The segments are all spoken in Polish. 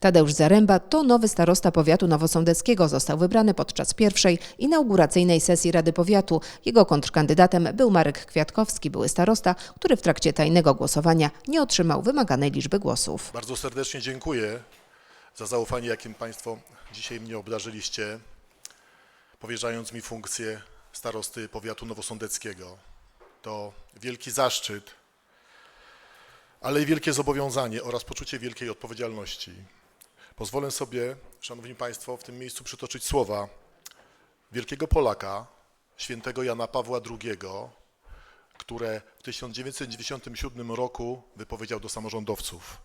Tadeusz Zaręba to nowy starosta powiatu nowosądeckiego. Został wybrany podczas pierwszej inauguracyjnej sesji Rady Powiatu. Jego kontrkandydatem był Marek Kwiatkowski, były starosta, który w trakcie tajnego głosowania nie otrzymał wymaganej liczby głosów. Bardzo serdecznie dziękuję za zaufanie, jakim Państwo dzisiaj mnie obdarzyliście, powierzając mi funkcję starosty powiatu nowosądeckiego. To wielki zaszczyt, ale i wielkie zobowiązanie oraz poczucie wielkiej odpowiedzialności. Pozwolę sobie, Szanowni Państwo, w tym miejscu przytoczyć słowa wielkiego Polaka, świętego Jana Pawła II, które w 1997 roku wypowiedział do samorządowców.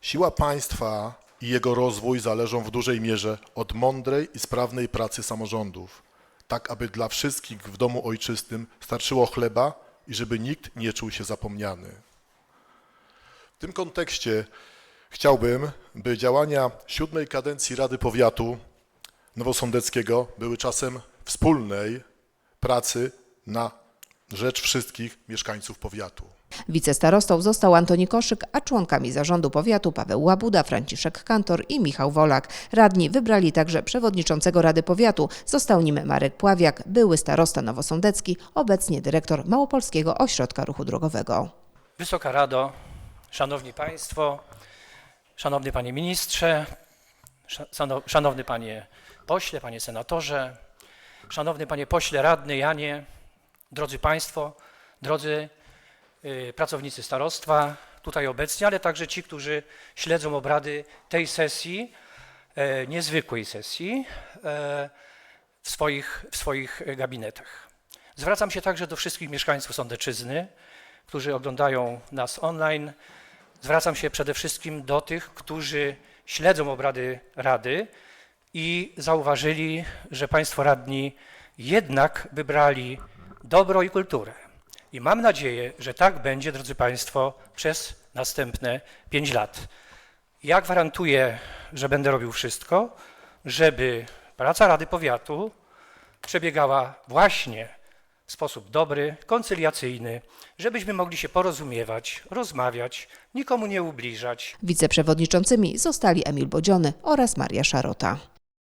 Siła państwa i jego rozwój zależą w dużej mierze od mądrej i sprawnej pracy samorządów, tak aby dla wszystkich w domu ojczystym starczyło chleba i żeby nikt nie czuł się zapomniany. W tym kontekście chciałbym, by działania siódmej kadencji Rady Powiatu Nowosądeckiego były czasem wspólnej pracy na rzecz wszystkich mieszkańców powiatu. Wicestarostą został Antoni Koszyk, a członkami zarządu powiatu Paweł Łabuda, Franciszek Kantor i Michał Wolak. Radni wybrali także przewodniczącego Rady Powiatu. Został nim Marek Pławiak, były starosta nowosądecki, obecnie dyrektor Małopolskiego Ośrodka Ruchu Drogowego. Wysoka Rado, Szanowni Państwo, Szanowny Panie Ministrze, sza- szano- Szanowny Panie Pośle, Panie Senatorze, Szanowny Panie Pośle Radny Janie, drodzy Państwo, drodzy y, pracownicy starostwa tutaj obecni, ale także ci, którzy śledzą obrady tej sesji, e, niezwykłej sesji e, w swoich, w swoich gabinetach. Zwracam się także do wszystkich mieszkańców Sądeczyzny, którzy oglądają nas online. Zwracam się przede wszystkim do tych, którzy śledzą obrady Rady i zauważyli, że Państwo radni jednak wybrali dobro i kulturę. I mam nadzieję, że tak będzie, drodzy Państwo, przez następne pięć lat. Ja gwarantuję, że będę robił wszystko, żeby praca Rady Powiatu przebiegała właśnie w sposób dobry, koncyliacyjny, żebyśmy mogli się porozumiewać, rozmawiać, nikomu nie ubliżać, Wiceprzewodniczącymi zostali Emil Bodziony oraz Maria Szarota.